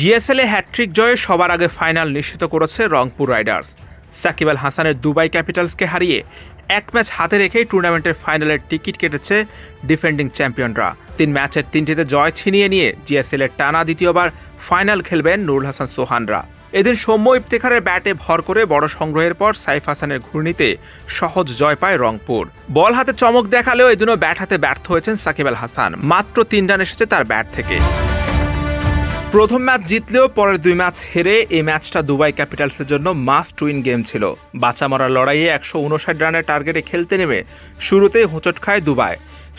জিএসএলে hat trick জয়ে সবার আগে ফাইনাল নিশ্চিত করেছে রংপুর রাইডার্স। সাকিব আল হাসানের দুবাই ক্যাপিটালসকে হারিয়ে এক ম্যাচ হাতে রেখেই টুর্নামেন্টের ফাইনালের টিকিট কেটেছে ডিফেন্ডিং চ্যাম্পিয়নরা। তিন ম্যাচের তিনটিতে জয় ছিনিয়ে নিয়ে জিএসএল এর টানা দ্বিতীয়বার ফাইনাল খেলবেন নুরুল হাসান সোহানরা। এদিন সৌম্য ইফতেখারের ব্যাটে ভর করে বড় সংগ্রহের পর সাইফ হাসানের ঘূর্ণিতে সহজ জয় পায় রংপুর। বল হাতে চমক দেখালেও এদিনও ব্যাট হাতে ব্যর্থ হয়েছেন সাকিব আল হাসান। মাত্র তিন রান এসেছে তার ব্যাট থেকে। প্রথম ম্যাচ জিতলেও পরের দুই ম্যাচ হেরে এই ম্যাচটা দুবাই ক্যাপিটালসের জন্য মাস্ট উইন গেম ছিল। বাঁচা মরার লড়াইয়ে একশো উনষাট রানের টার্গেটে খেলতে নেমে শুরুতেই হোঁচট খায় দুবাই।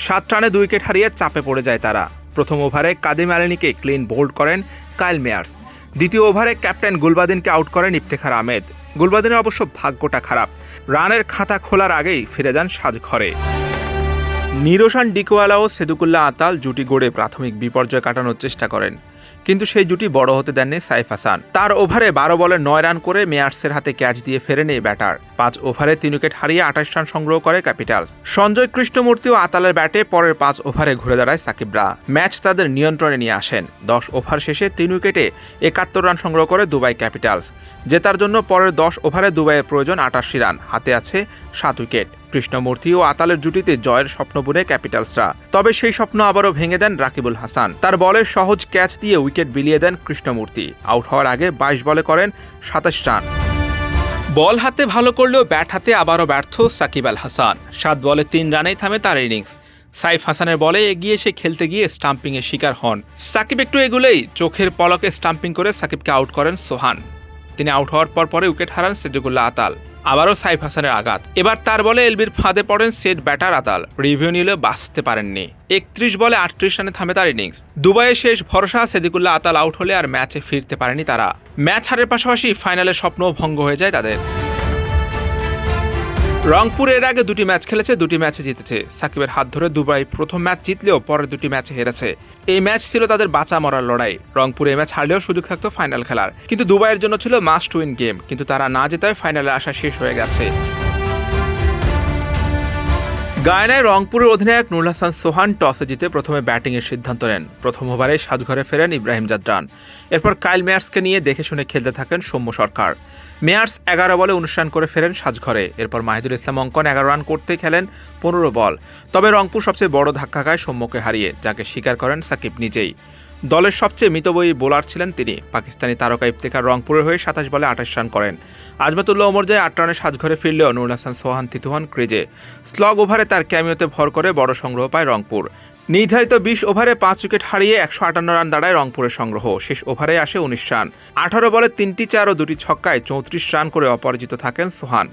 সাত রানে দুই উইকেট হারিয়ে চাপে পড়ে যায় তারা। প্রথম ওভারে কাদিম আলিনীকে ক্লিন বোল্ড করেন কাইল মেয়ার্স। দ্বিতীয় ওভারে ক্যাপ্টেন গুলবাদিনকে আউট করেন ইফতেখার আহমেদ। গুলবাদিনের অবশ্য ভাগ্যটা খারাপ। রানের খাতা খোলার আগেই ফিরে যান সাজঘরে নিরোশান ডিকোয়ালা ও সেদুকুল্লাহ আতাল জুটি গড়ে প্রাথমিক বিপর্যয় কাটানোর চেষ্টা করেন। কিন্তু সেই জুটি বড় হতে দেননি সাইফ হাসান। তার ওভারে বারো বলে নয় রান করে মেয়ার্সের হাতে ক্যাচ দিয়ে ফেরেন ব্যাটার। পাঁচ ওভারে তিন উইকেট হারিয়ে আঠাশ রান সংগ্রহ করে ক্যাপিটালস। সঞ্জয় কৃষ্ণমূর্তি ও আতালের ব্যাটে পরের পাঁচ ওভারে ঘুরে দাঁড়ায় সাকিবরা। ম্যাচ তাদের নিয়ন্ত্রণে নিয়ে আসেন। দশ ওভার শেষে তিন উইকেটে একাত্তর রান সংগ্রহ করে দুবাই ক্যাপিটালস। জেতার জন্য পরের দশ ওভারে দুবাইয়ের প্রয়োজন আটাশি রান। হাতে আছে সাত উইকেট। কৃষ্ণমূর্তি ও আতালের জুটিতে জয়ের স্বপ্ন বুনে ক্যাপিটালসরা। তবে সেই স্বপ্ন আবারও ভেঙে দেন রাকিবুল হাসান। তার বলে সহজ ক্যাচ দিয়ে উইকেট বিলিয়ে দেন কৃষ্ণমূর্তি। আউট হওয়ার আগে বাইশ বলে করেন সাতাশ রান। বল হাতে ভালো করলেও ব্যাট হাতে আবারও ব্যর্থ সাকিব আল হাসান। সাত বলে তিন রানেই থামে তার ইনিংস। সাইফ হাসানের বলে এগিয়ে এসে খেলতে গিয়ে স্টাম্পিংয়ের শিকার হন। সাকিব একটু এগুলেই চোখের পলকে স্টাম্পিং করে সাকিবকে আউট করেন সোহান। তিনি আউট হওয়ার পর পরে উইকেট হারান সেজুগুল্লাহ আতাল। আবারও সাইফ হাসানের আঘাত। এবার তার বলে এলবির ফাঁদে পড়েন সেট ব্যাটার আতাল। রিভিউ নিলে বাঁচতে পারেননি। একত্রিশ বলে আটত্রিশ রানে থামে তার ইনিংস। দুবাইয়ে শেষ ভরসা, সেদিকুল্লাহ আতাল আউট হলে আর ম্যাচে ফিরতে পারেনি তারা। ম্যাচ হারের পাশাপাশি ফাইনালের স্বপ্নও ভঙ্গ হয়ে যায় তাদের। রংপুর এর আগে দুটি ম্যাচ খেলেছে, দুটি ম্যাচে জিতেছে। সাকিবের হাত ধরে দুবাই প্রথম ম্যাচ জিতলেও পরে দুটি ম্যাচে হেরেছে। এই ম্যাচ ছিল তাদের বাঁচা মরার লড়াই। রংপুর এই ম্যাচ হারলেও সুযোগ থাকতো ফাইনাল খেলার। কিন্তু দুবাইয়ের জন্য ছিল মাস্ট উইন গেম কিন্তু তারা না জেতায় ফাইনালে আসা শেষ হয়ে গেছে। গায়নায় রংপুরের অধিনায়ক নুরুল হাসান সোহান টসে জিতে প্রথমে ব্যাটিংয়ের সিদ্ধান্ত নেন। প্রথম ওভারে সাজঘরে ফেরেন ইব্রাহিম জাদরান। এরপর কাইল মেয়ার্সকে নিয়ে দেখে শুনে খেলতে থাকেন সৌম্য সরকার। মেয়ার্স এগারো বলে অনুষ্ঠান করে ফেরেন সাজঘরে। এরপর মাহিদুল ইসলাম অঙ্কন এগারো রান করতে খেলেন পনেরো বল। তবে রংপুর সবচেয়ে বড় ধাক্কা খায় সৌম্যকে হারিয়ে, যাকে স্বীকার করেন সাকিব নিজেই। দলের সবচেয়ে মিতবয়ী বোলার ছিলেন তিনি। পাকিস্তানি তারকা ইফতেখার রংপুরের হয়ে সাতাশ বলে আঠাশ রান করেন। আজমাতুল্লাহ ওমর যায় আট রানে সাজঘরে ফিরলেও নুরুল হাসান, সোহান, তিতুহান, ক্রিজে। স্লগ ওভারে তার ক্যামিওতে ভর করে বড় সংগ্রহ পায় রংপুর। নির্ধারিত বিশ ওভারে পাঁচ উইকেট হারিয়ে একশো আটান্ন রান দাঁড়ায় রংপুরের সংগ্রহ। শেষ ওভারে আসে উনিশ রান। আঠারো বলে তিনটি চার ও দুটি ছক্কায় চৌত্রিশ রান করে অপরাজিত থাকেন সোহান।